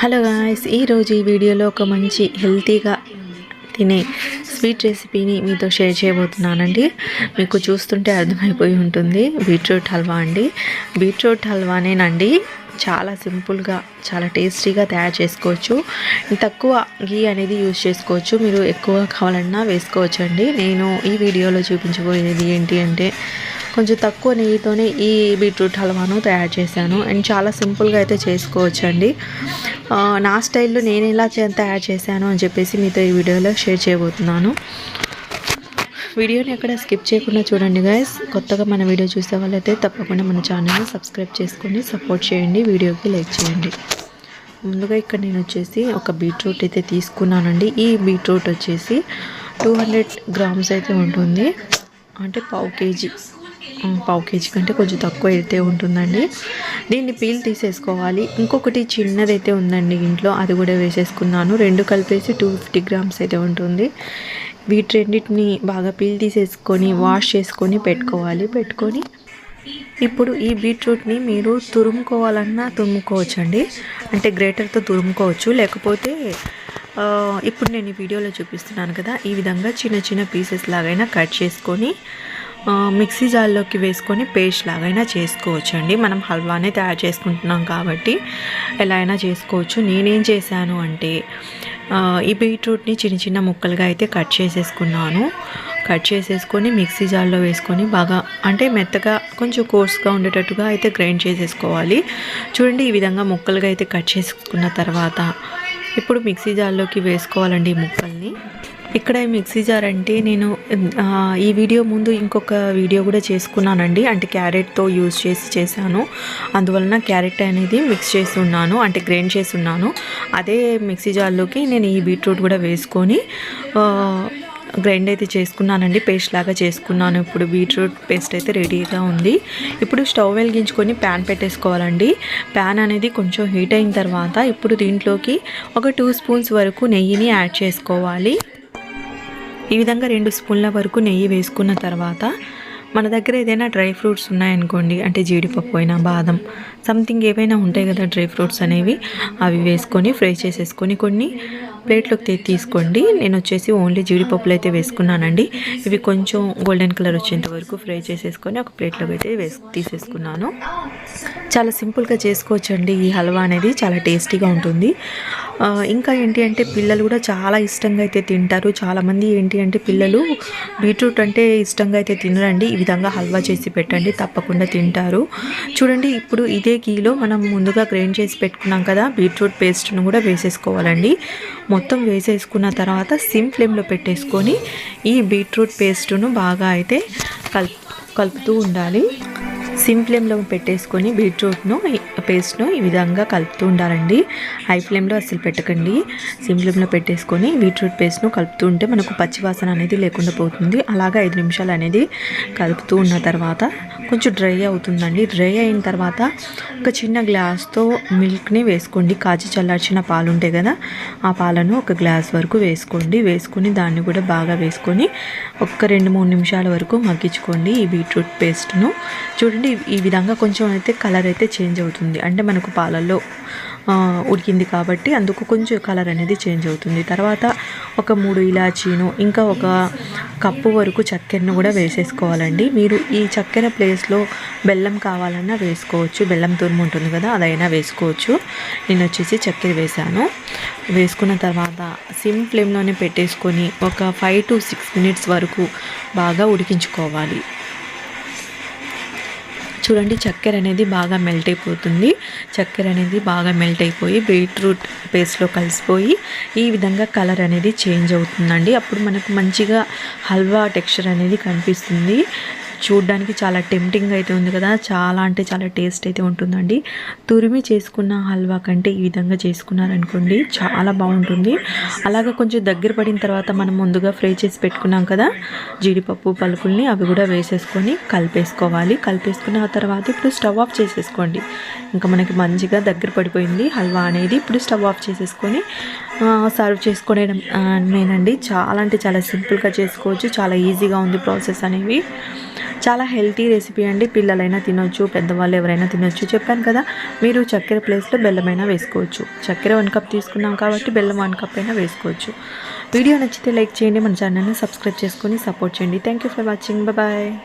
Hello guys ఈరోజు ఈ వీడియోలో ఒక మంచి హెల్తీగా తినే స్వీట్ రెసిపీని మీతో షేర్ చేయబోతున్నానండి. మీకు చూస్తుంటే అర్థమైపోయి ఉంటుంది. బీట్రూట్ హల్వా అండి. బీట్రూట్ హల్వానేనండి చాలా సింపుల్గా చాలా టేస్టీగా తయారు చేసుకోవచ్చు. తక్కువ గీ అనేది యూజ్ చేసుకోవచ్చు. మీరు ఎక్కువ కావాలన్నా వేసుకోవచ్చు అండి నేను ఈ వీడియోలో చూపించబోయేది ఏంటి అంటే కొంచెం తక్కువ నెయ్యితోనే ఈ బీట్రూట్ హల్వాను తయారు చేశాను. అండ్ చాలా సింపుల్గా అయితే చేసుకోవచ్చు అండి నా స్టైల్లో నేను ఎలా చే- తయారు చేశాను అని చెప్పేసి మీతో ఈ వీడియోలో షేర్ చేయబోతున్నాను. వీడియోని ఎక్కడ స్కిప్ చేయకుండా చూడండి గైస్. కొత్తగా మన వీడియో చూసే వాళ్ళైతే తప్పకుండా మన ఛానల్ని సబ్స్క్రైబ్ చేసుకొని సపోర్ట్ చేయండి. వీడియోకి లైక్ చేయండి. ముందుగా ఇక్కడ నేను వచ్చేసి ఒక బీట్రూట్ అయితే తీసుకున్నానండి. ఈ బీట్రూట్ వచ్చేసి టూ హండ్రెడ్ గ్రామ్స్ అయితే ఉంటుంది. అంటే పావు కేజీ. పావు కేజీ కంటే కొంచెం తక్కువ అయితే ఉంటుందండి. దీన్ని పీల్ తీసేసుకోవాలి. ఇంకొకటి చిన్నదైతే ఉందండి ఇంట్లో అది కూడా వేసేసుకున్నాను. రెండు కలిపేసి టూ ఫిఫ్టీ గ్రామ్స్ అయితే ఉంటుంది. వీటి రెండింటిని బాగా పీల్ తీసేసుకొని వాష్ చేసుకొని పెట్టుకోవాలి. పెట్టుకొని ఇప్పుడు ఈ బీట్రూట్ని మీరు తురుముకోవాలన్నా తురుముకోవచ్చండి. అంటే గ్రేటర్తో తురుముకోవచ్చు. లేకపోతే ఇప్పుడు నేను ఈ వీడియోలో చూపిస్తున్నాను కదా ఈ విధంగా చిన్న చిన్న పీసెస్ లాగైనా కట్ చేసుకొని మిక్సీ జార్లోకి వేసుకొని పేస్ట్ లాగైనా చేసుకోవచ్చు అండి మనం హల్వానే తయారు చేసుకుంటున్నాం కాబట్టి ఎలా అయినా చేసుకోవచ్చు. నేనేం చేశాను అంటే ఈ బీట్రూట్ని చిన్న చిన్న ముక్కలుగా అయితే కట్ చేసేసుకున్నాను. కట్ చేసేసుకొని మిక్సీ జార్లో వేసుకొని బాగా అంటే మెత్తగా కొంచెం కోర్స్గా ఉండేటట్టుగా అయితే గ్రైండ్ చేసేసుకోవాలి. చూడండి ఈ విధంగా ముక్కలుగా అయితే కట్ చేసుకున్న తర్వాత ఇప్పుడు మిక్సీ జార్లోకి వేసుకోవాలండి ఈ ముక్కల్ని. ఇక్కడ మిక్సీ జార్ అంటే నేను ఈ వీడియో ముందు ఇంకొక వీడియో కూడా చేసుకున్నానండి. అంటే క్యారెట్తో యూజ్ చేసి చేశాను. అందువలన క్యారెట్ అనేది మిక్స్ చేసి ఉన్నాను అంటే గ్రైండ్ చేసి ఉన్నాను. అదే మిక్సీ జార్లోకి నేను ఈ బీట్రూట్ కూడా వేసుకొని గ్రైండ్ అయితే చేసుకున్నానండి. పేస్ట్ లాగా చేసుకున్నాను. ఇప్పుడు బీట్రూట్ పేస్ట్ అయితే రెడీగా ఉంది. ఇప్పుడు స్టవ్ వెలిగించుకొని ప్యాన్ పెట్టేసుకోవాలండి. ప్యాన్ అనేది కొంచెం హీట్ అయిన తర్వాత ఇప్పుడు దీంట్లోకి ఒక టూ స్పూన్స్ వరకు నెయ్యిని యాడ్ చేసుకోవాలి. ఈ విధంగా రెండు స్పూన్ల వరకు నెయ్యి వేసుకున్న తర్వాత మన దగ్గర ఏదైనా డ్రై ఫ్రూట్స్ ఉన్నాయనుకోండి అంటే జీడిపప్పు అయినా బాదం సంథింగ్ ఏవైనా ఉంటాయి కదా డ్రై ఫ్రూట్స్ అనేవి అవి వేసుకొని ఫ్రై చేసేసుకొని కొన్ని ప్లేట్లోకి తీసుకోండి. నేను వచ్చేసి ఓన్లీ జీడిపప్పులు అయితే వేసుకున్నానండి. ఇవి కొంచెం గోల్డెన్ కలర్ వచ్చేంత వరకు ఫ్రై చేసేసుకొని ఒక ప్లేట్లోకి అయితే వేసి తీసేసుకున్నాను. చాలా సింపుల్గా చేసుకోవచ్చండి. ఈ హల్వా అనేది చాలా టేస్టీగా ఉంటుంది. ఇంకా ఏంటి అంటే పిల్లలు కూడా చాలా ఇష్టంగా అయితే తింటారు. చాలామంది ఏంటి అంటే పిల్లలు బీట్రూట్ అంటే ఇష్టంగా అయితే తినరండి. ఈ విధంగా హల్వా చేసి పెట్టండి. తప్పకుండా తింటారు. చూడండి ఇప్పుడు ఇదే గీలో మనం ముందుగా గ్రైండ్ చేసి పెట్టుకున్నాం కదా బీట్రూట్ పేస్ట్ను కూడా వేసేసుకోవాలండి. మొత్తం వేసేసుకున్న తర్వాత సిమ్ ఫ్లేమ్లో పెట్టేసుకొని ఈ బీట్రూట్ పేస్టును బాగా అయితే కల్ కలుపుతూ ఉండాలి. సిమ్ ఫ్లేమ్లో పెట్టేసుకొని బీట్రూట్ను పేస్ట్ను ఈ విధంగా కలుపుతూ ఉండాలండి. హై ఫ్లేమ్లో అస్సలు పెట్టకండి. సిమ్ ఫ్లేమ్లో పెట్టేసుకొని బీట్రూట్ పేస్ట్ను కలుపుతూ ఉంటే మనకు పచ్చివాసన అనేది లేకుండా పోతుంది. అలాగా ఐదు నిమిషాలు అనేది కలుపుతూ ఉన్న తర్వాత కొంచెం డ్రై అవుతుందండి. డ్రై అయిన తర్వాత ఒక చిన్న గ్లాస్తో మిల్క్ని వేసుకోండి. కాచి చల్లార్చిన పాలు ఉంటాయి కదా ఆ పాలను ఒక గ్లాస్ వరకు వేసుకోండి. వేసుకొని దాన్ని కూడా బాగా వేసుకొని ఒక్క రెండు మూడు నిమిషాల వరకు మగ్గించుకోండి ఈ బీట్రూట్ పేస్ట్ను. చూడండి ఈ ఈ విధంగా కొంచెం అయితే కలర్ అయితే చేంజ్ అవుతుంది. అంటే మనకు పాలల్లో ఉడికింది కాబట్టి అందుకు కొంచెం కలర్ అనేది చేంజ్ అవుతుంది. తర్వాత ఒక మూడు ఇలాచీను ఇంకా ఒక కప్పు వరకు చక్కెరను కూడా వేసేసుకోవాలండి. మీరు ఈ చక్కెర ప్లేస్లో బెల్లం కావాలన్నా వేసుకోవచ్చు. బెల్లం తురుము ఉంటుంది కదా అదైనా వేసుకోవచ్చు. నేను వచ్చేసి చక్కెర వేశాను. వేసుకున్న తర్వాత సిమ్ ఫ్లేమ్లోనే పెట్టేసుకొని ఒక ఫైవ్ టు సిక్స్ మినిట్స్ వరకు బాగా ఉడికించుకోవాలి. చూడండి చక్కెర అనేది బాగా మెల్ట్ అయిపోతుంది. చక్కెర అనేది బాగా మెల్ట్ అయిపోయి బీట్రూట్ పేస్ట్లో కలిసిపోయి ఈ విధంగా కలర్ అనేది చేంజ్ అవుతుందండి. అప్పుడు మనకు మంచిగా హల్వా టెక్స్చర్ అనేది కనిపిస్తుంది. చూడ్డానికి చాలా టెంప్టింగ్ అయితే ఉంది కదా. చాలా అంటే చాలా టేస్ట్ అయితే ఉంటుందండి. తురిమి చేసుకున్న హల్వా కంటే ఈ విధంగా చేసుకున్నారనుకోండి చాలా బాగుంటుంది. అలాగా కొంచెం దగ్గర పడిన తర్వాత మనం ముందుగా ఫ్రై చేసి పెట్టుకున్నాం కదా జీడిపప్పు పలుకుల్ని అవి కూడా వేసేసుకొని కలిపేసుకోవాలి. కలిపేసుకున్న తర్వాత ఇప్పుడు స్టవ్ ఆఫ్ చేసేసుకోండి. ఇంకా మనకి మంచిగా దగ్గర పడిపోయింది హల్వా అనేది ఇప్పుడు స్టవ్ ఆఫ్ చేసేసుకొని సర్వ్ చేసుకోవడం నేనండి. చాలా అంటే చాలా సింపుల్గా చేసుకోవచ్చు. చాలా ఈజీగా ఉంది ప్రాసెస్ అనేవి. చాలా హెల్తీ రెసిపీ అండి. పిల్లలైనా తినొచ్చు పెద్దవాళ్ళు ఎవరైనా తినొచ్చు. చెప్పాను కదా మీరు చక్కెర ప్లేస్లో బెల్లమైనా వేసుకోవచ్చు. చక్కెర వన్ కప్ తీసుకున్నాం కాబట్టి బెల్లం వన్ కప్ అయినా వేసుకోవచ్చు. వీడియో నచ్చితే లైక్ చేయండి మన ఛానల్ని సబ్స్క్రైబ్ చేసుకొని సపోర్ట్ చేయండి. Thank you for watching. Bye